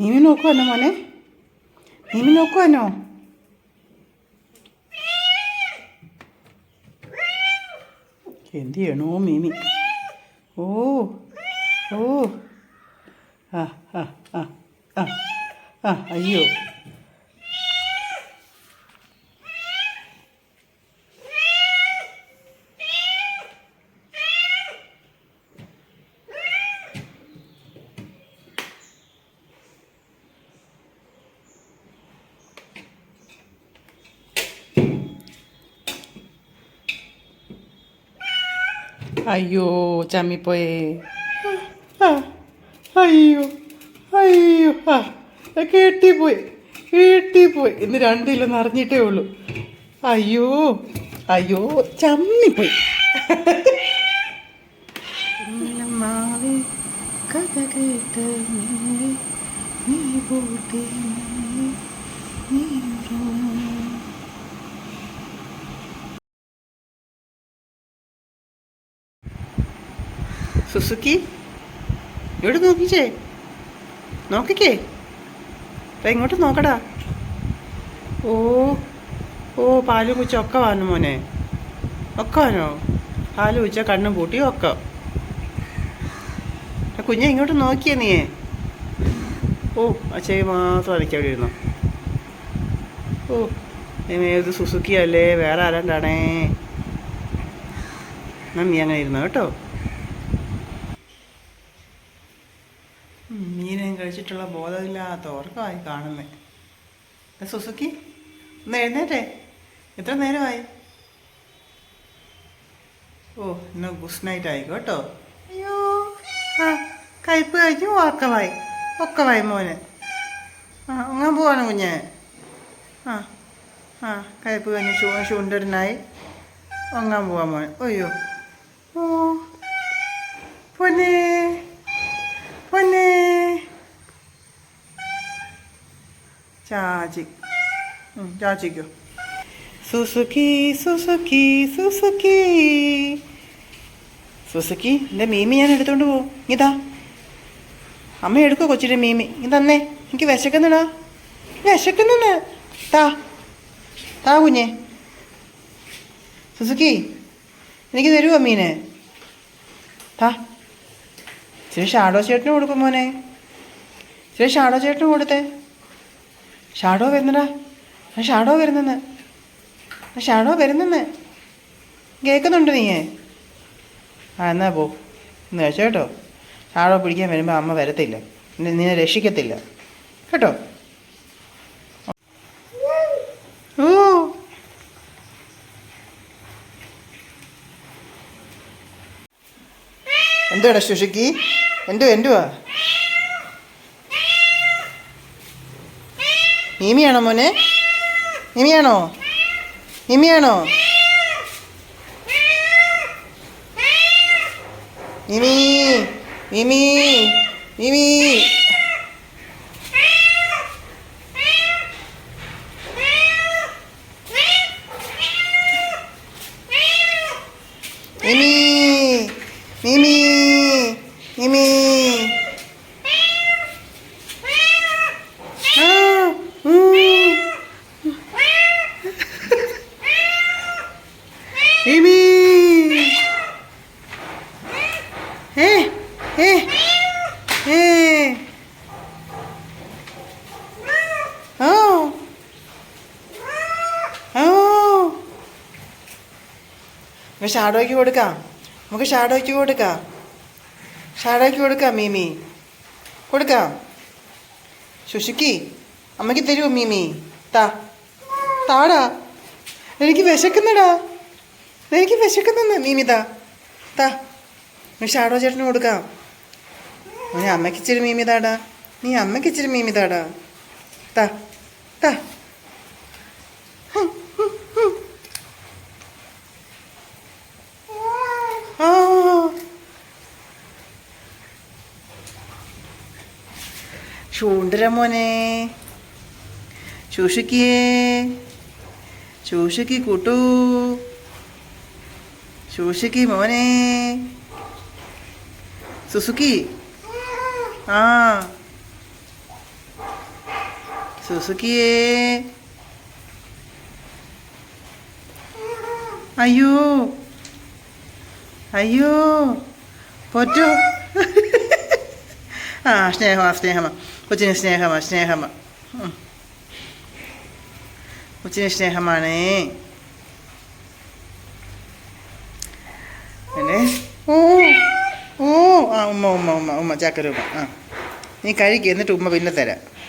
മീമി നോക്കുവാനോ മോനെ മീമി നോക്കുവാനോ എന്ത് ചെയ്യണോ മീമി ഓ ഓ ആ ആ ആ ആ അയ്യോ അയ്യോ ചമ്മിപ്പോയേ അയ്യോ അയ്യോ ആ കേട്ടിപ്പോയി കേട്ടിപ്പോയി ഇന്ന് രണ്ടിലൊന്ന് അറിഞ്ഞിട്ടേ ഉള്ളൂ അയ്യോ അയ്യോ ചമ്മിപ്പോയി മാവേ കഥ കേട്ട് നീ നീ കൂട്ടി നീ ഉറങ്ങൂ. സുസുക്കി? ഇവിടെ നോക്കിച്ചേ? നോക്കിക്കേ. അപ്പം ഇങ്ങോട്ട് നോക്കടാ. ഓ ഓ പാലും കുച്ച ഒക്കെ വാനു മോനെ. ഒക്കെ വാനോ പാൽ കുച്ച കണ്ണും പൂട്ടി ഒക്കെ. ആ കുഞ്ഞെ ഇങ്ങോട്ട് നോക്കിയേ നീ ഓ അച്ഛയെ മാത്രം അരയ്ക്ക് അവിടെ ഇരുന്നോ. ഓ ഏത് സുസുക്കി അല്ലേ? വേറെ ആരാണ്ടാണേ? നന്ദി അങ്ങനെ ഇരുന്നോ കേട്ടോ? മീനും കഴിച്ചിട്ടുള്ള ബോധമില്ലാത്ത ഉറക്കമായി കാണുന്നേ. ദേ സുസുക്കി ഒന്ന് എഴുന്നേറ്റേ. എത്ര നേരമായി? ഓ ഇന്ന് ഗുഡ് നൈറ്റ് ആയി കേട്ടോ. അയ്യോ ആ കയ്പ് കഴിഞ്ഞു ഉറക്കമായി. ഒക്കമായി മോന്. ആ അങ്ങനെ പോവാണ് കുഞ്ഞെ? ആ ആ കയ്പ് കഴിഞ്ഞ് ചൂ ചൂണ്ടരനായി ഒങ്ങാൻ പോവാൻ മോൻ അയ്യോ. ഓ പൊന്നേ. ചാച്ചി ചാച്ചിക്കോ സുസുക്കി സുസുക്കി സുസുക്കി. സുസുക്കി എന്റെ മീമി ഞാൻ എടുത്തോണ്ട് പോവും. ഇതാ. അമ്മ എടുക്കോ കൊച്ചിന്റെ മീമി. ഇതന്നേ എനിക്ക് വിശക്കുന്നുടാ. വിശക്കുന്നുണ്ട്. താ. താ കുഞ്ഞെ. സുസുക്കി എനിക്ക് തരുമോ മീനെ? താ. ഇച്ചിരി ഷാഡോ ചേട്ടന് കൊടുക്കും മോനെ. ഇച്ചിരി ഷാഡോ ചേട്ടന് കൊടുത്തേ. ഷാഡോ വരുന്നടാ. ആ ഷാഡോ വരുന്നെന്ന്. ആ ഷാഡോ വരുന്നെന്ന്. കേൾക്കുന്നുണ്ട് നീയേ? ആ എന്നാ പോ. ഇന്ന് കേട്ടോ. ഷാഡോ പിടിക്കാൻ വരുമ്പോൾ അമ്മ വരത്തില്ല. നിന്നെ രക്ഷിക്കത്തില്ല. കേട്ടോ? എന്തുവാടാ ശുഷിക്ക് എന്തു എന്തുവാ? മീമിയാണോ മോനെ? മീമിയാണോ മീമിയാണോ മിമി മിമി മിമി മിമി മിമി ആ ഉം. മിമി ഏ ഏ ഏ ഓ ഓ നമുക്ക് ഷാഡോയ്ക്ക് കൊടുക്കാം. നമുക്ക് ഷാഡോയ്ക്ക് കൊടുക്കാം. ഷാഡോയ്ക്ക് കൊടുക്കാം മീമി. കൊടുക്കാം. ശുശുക്കി അമ്മയ്ക്ക് തരുമോ മീമി. താ. താടാ. എനിക്ക് വിശക്കുന്നടാ. എനിക്ക് വിശക്കുന്നെന്ന് മീമി താ. താ. ഷാഡോ ചേട്ടന് കൊടുക്കാം. നീ അമ്മയ്ക്ക് ഇച്ചിരി മീമി താടാ നീ അമ്മയ്ക്ക് ഇച്ചിരി മീമി താടാ താ താ ചൂണ്ടര മോനെ. ചൂഷിക്കേ ചൂഷിക്ക് കൂട്ടൂ. ചൂഷിക്ക് മോനെ. സുസുക്കി. ആ. സുസുക്കിയേ. അയ്യോ. അയ്യോ. പൊറ്റു. ആ സ്നേഹമാ സ്നേഹമാ. കൊച്ചിന് സ്നേഹമാ സ്നേഹമാ. കൊച്ചിന് സ്നേഹമാണേ. പിന്നെ ഓ. ഉമ്മ ഉമ്മ ഉമ്മ ഉമ്മ ചാക്കര ഉമ്മ. ആ. നീ കഴിക്കുക എന്നിട്ട് ഉമ്മ പിന്നെ തരാം.